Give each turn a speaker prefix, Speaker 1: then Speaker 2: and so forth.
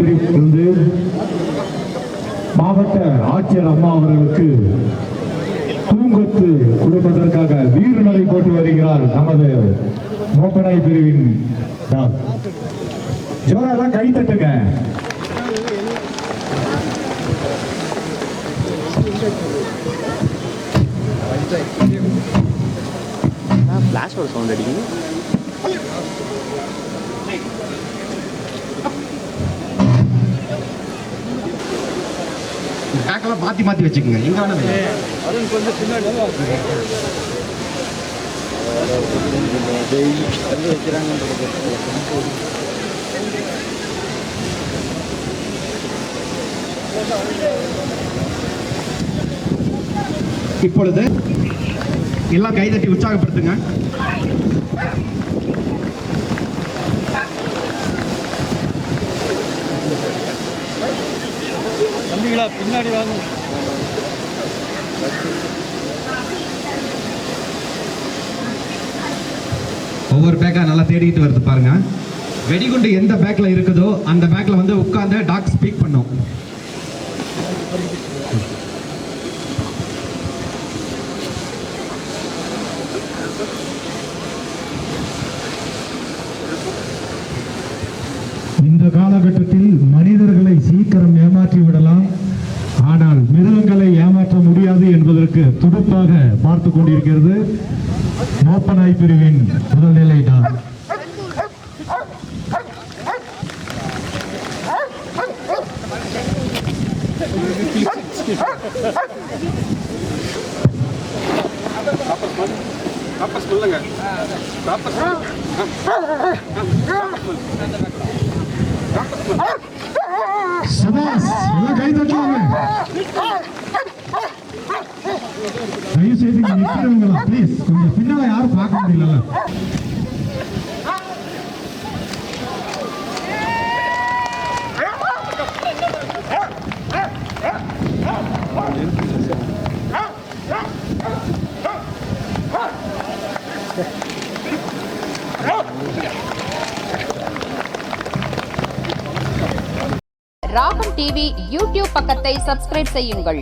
Speaker 1: பிரிவிலிருந்து மாவட்ட ஆட்சியர் அம்மா அவர்களுக்கு தூங்கத்து கொடுப்பதற்காக வீரநடை போட்டு வருகிறார் நமது மோப்பனாய் பிரிவின் ஜோரெல்லாம் ஜோரா கை தட்டுங்க.
Speaker 2: ஃப்ளாஷோட சவுண்ட் அடிக்குது.
Speaker 3: பேக்கெல்லாம் மாற்றி மாற்றி வச்சுக்கோங்க. எங்கே வேணாலும் இப்பொழுது எல்லாம் கைதட்டி உற்சாகப்படுத்துங்க. ஒவ்வொரு பேக்கா நல்லா தேடிட்டு வருது பாருங்க. வெடிகுண்டு எந்த பேக்ல இருக்குதோ அந்த பேக்ல வந்து உட்கார்ந்து டாக் ஸ்பீக் பண்ணும்.
Speaker 1: இந்த காலகட்டத்தில் துடுப்பாக பார்த்து கொண்டிருக்கிறது. மோப்பனாய் பிரிவின் முதல் நிலை சபாஸ் எல்லாம் கை தட்டுவாங்க. தயவு செய்து நிற்கிறவங்களா ப்ளீஸ் கொஞ்சம் பின்னால யாரும் பார்க்க முடியல
Speaker 4: ராகம் டிவி யூடியூப் பக்கத்தை சப்ஸ்கிரைப் செய்யுங்கள்.